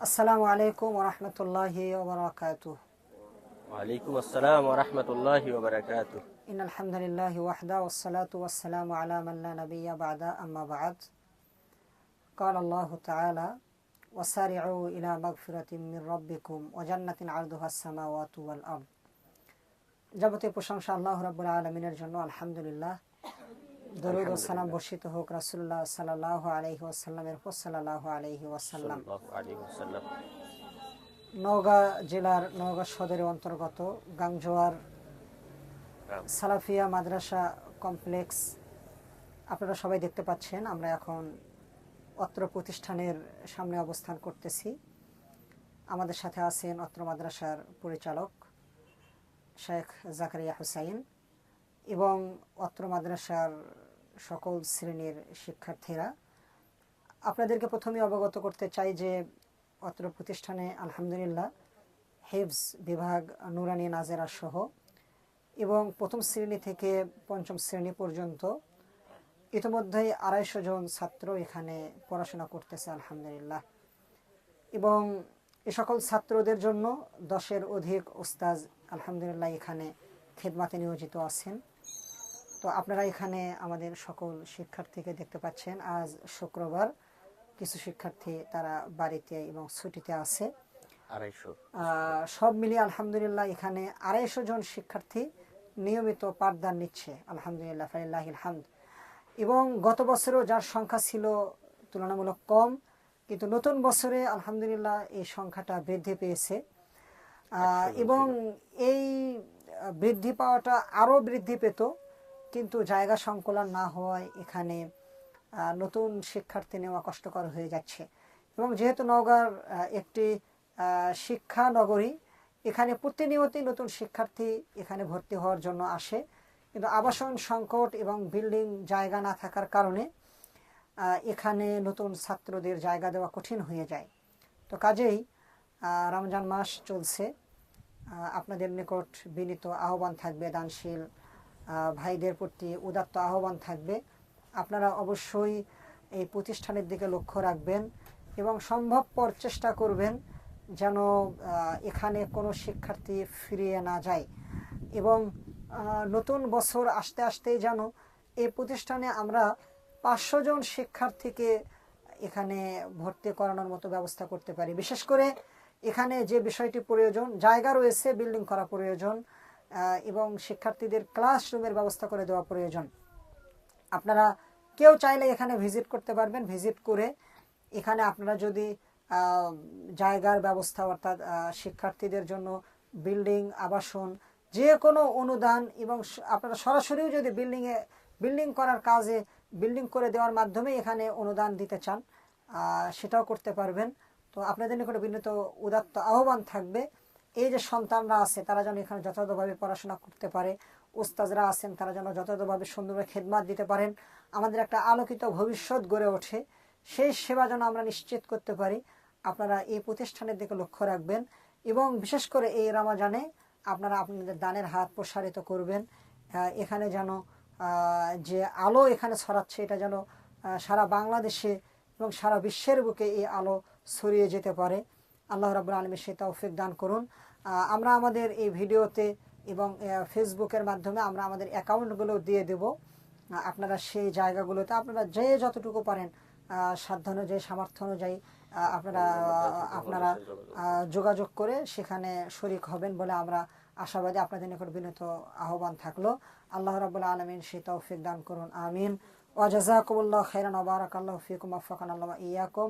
আসসালামু আলাইকুম ওরহমতুল্লাহি ওবরাকাতুহ ওয়ালাইকুম আসসালাম ওয়া রাহমাতুল্লাহি ওয়া বারাকাতুহু إن الحمد لله وحده والصلاة والسلام على من لا نبي بعد أما بعد قال الله تعالى وسارعوا إلى مغفرة من ربكم وجنة عرضها السماوات والأرض যাবতীয় প্রশংসা আল্লাহ রাব্বুল আলমিনের জন্য আলহামদুলিল্লাহ দরুদ ও সালাম বর্ষিত হোক রাসূলুল্লাহ সাল্লাল্লাহু আলাইহি ওয়াসাল্লামের উপর সাল্লাল্লাহু আলাইহি ওয়াসাল্লাম। ওয়াসাল্লাম। নওগাঁ জেলার নওগাঁ সদরের অন্তর্গত গাংজোয়ার সালাফিয়া মাদ্রাসা কমপ্লেক্স আপনারা সবাই দেখতে পাচ্ছেন আমরা এখন অত্র প্রতিষ্ঠানের সামনে অবস্থান করতেছি। আমাদের সাথে আছেন অত্র মাদ্রাসার পরিচালক শেখ জাকারিয়া হুসাইন এবং অত্র মাদ্রাসার সকল শ্রেণির শিক্ষার্থীরা, আপনাদেরকে প্রথমে অবগত করতে চাই যে অত্র প্রতিষ্ঠানে আলহামদুলিল্লাহ হেভস বিভাগ, নুরানি নাজেরা সহ এবং প্রথম শ্রেণি থেকে পঞ্চম শ্রেণি পর্যন্ত ইতিমধ্যেই আড়াইশো জন ছাত্র এখানে পড়াশোনা করতেছে আলহামদুলিল্লাহ। এবং এ সকল ছাত্রদের জন্য দশের অধিক ওস্তাজ আলহামদুলিল্লাহ এখানে খেদমাতে নিয়োজিত আছেন। তো আপনারা এখানে আমাদের সকল শিক্ষার্থীকে দেখতে পাচ্ছেন আজ শুক্রবার কিছু শিক্ষার্থী তারা বাড়িতে এবং ছুটিতে আছে। আড়াইশো। সব মিলিয়ে আলহামদুলিল্লাহ এখানে আড়াইশো জন শিক্ষার্থী নিয়মিত পাঠদান নিচ্ছে আলহামদুলিল্লাহ ফালিল্লাহিল হামদ। এবং গত বছরও যার সংখ্যা ছিল তুলনামূলক কম কিন্তু নতুন বছরে আলহামদুলিল্লাহ এই সংখ্যাটা বৃদ্ধি পেয়েছে। এবং এই বৃদ্ধি পাওয়াটা আরও বৃদ্ধি পেত। কিন্তু জায়গা সংকুলন না হওয়ায় এখানে নতুন শিক্ষার্থী নেওয়া কষ্টকর হয়ে যাচ্ছে। এবং যেহেতু নওগাঁর একটি শিক্ষা নগরী, এখানে প্রতিনিয়তই নতুন শিক্ষার্থী এখানে ভর্তি হওয়ার জন্য আসে। কিন্তু আবাসন সংকট এবং বিল্ডিং জায়গা না থাকার কারণে এখানে নতুন ছাত্রদের জায়গা দেওয়া কঠিন হয়ে যায়। তো কাজেই রমজান মাস চলছে। আপনাদের নিকট বিনীত আহ্বান থাকবে দানশীল ভাইদের প্রতি উদাত্ত আহ্বান থাকবে। আপনারা অবশ্যই এই প্রতিষ্ঠানের দিকে লক্ষ্য রাখবেন এবং সম্ভবপর চেষ্টা করবেন যেন এখানে কোনো শিক্ষার্থী ফিরিয়ে না যায় এবং নতুন বছর আসতে আসতেই যেন এই প্রতিষ্ঠানে আমরা পাঁচশো জন শিক্ষার্থীকে এখানে ভর্তি করানোর মতো ব্যবস্থা করতে পারি। বিশেষ করে এখানে যে বিষয়টি প্রয়োজন, জায়গা রয়েছে, বিল্ডিং করা প্রয়োজন। এবং শিক্ষার্থীদের ক্লাসরুমের ব্যবস্থা করে দেওয়া প্রয়োজন। আপনারা কেউ চাইলে এখানে ভিজিট করতে পারবেন। ভিজিট করে এখানে আপনারা যদি জায়গার ব্যবস্থা অর্থাৎ শিক্ষার্থীদের জন্য বিল্ডিং আবাসন যে কোনো অনুদান এবং আপনারা সরাসরিও যদি বিল্ডিংয়ে বিল্ডিং করার কাজে বিল্ডিং করে দেওয়ার মাধ্যমে এখানে অনুদান দিতে চান সেটাও করতে পারবেন। তো আপনাদের নিকটে বিনীত উদাত্ত আহ্বান থাকবে। এই যে সন্তানরা আছে, তারা যেন এখানে যথাযথভাবে পড়াশোনা করতে পারে, উস্তাজরা আছেন, তারা যেন যথাযথভাবে সুন্দরভাবে খেদমাত দিতে পারেন, আমাদের একটা আলোকিত ভবিষ্যৎ গড়ে ওঠে, সেই সেবা যেন আমরা নিশ্চিত করতে পারি। আপনারা এই প্রতিষ্ঠানের দিকে লক্ষ্য রাখবেন এবং বিশেষ করে এই রমাজানে আপনারা আপনাদের দানের হাত প্রসারিত করবেন। এখানে যেন যে আলো এখানে ছড়াচ্ছে, এটা যেন সারা বাংলাদেশে এবং সারা বিশ্বের বুকে এই আলো ছড়িয়ে যেতে পারে। আল্লাহ রাবুল আলমী সে তৌফিক দান করুন। আমরা আমাদের এই ভিডিওতে এবং ফেসবুকের মাধ্যমে আমরা আমাদের অ্যাকাউন্টগুলো দিয়ে দেব। আপনারা সেই জায়গাগুলোতে আপনারা যে যতটুকু পারেন সাধ্য অনুযায়ী, সামর্থ্য অনুযায়ী আপনারা আপনারা যোগাযোগ করে সেখানে শরিক হবেন বলে আমরা আশাবাদী। আপনাদের নিকট বিনীত আহ্বান থাকল। আল্লাহ রাবুল্লাহ আলমিন সে তৌফিক দান করুন। আমিন। ওয়াজাজাকুমুল্লাহ খাইরান ওবারাকাল্লাহ ফিকুম আফাকান আল্লাহ ইয়াকুম।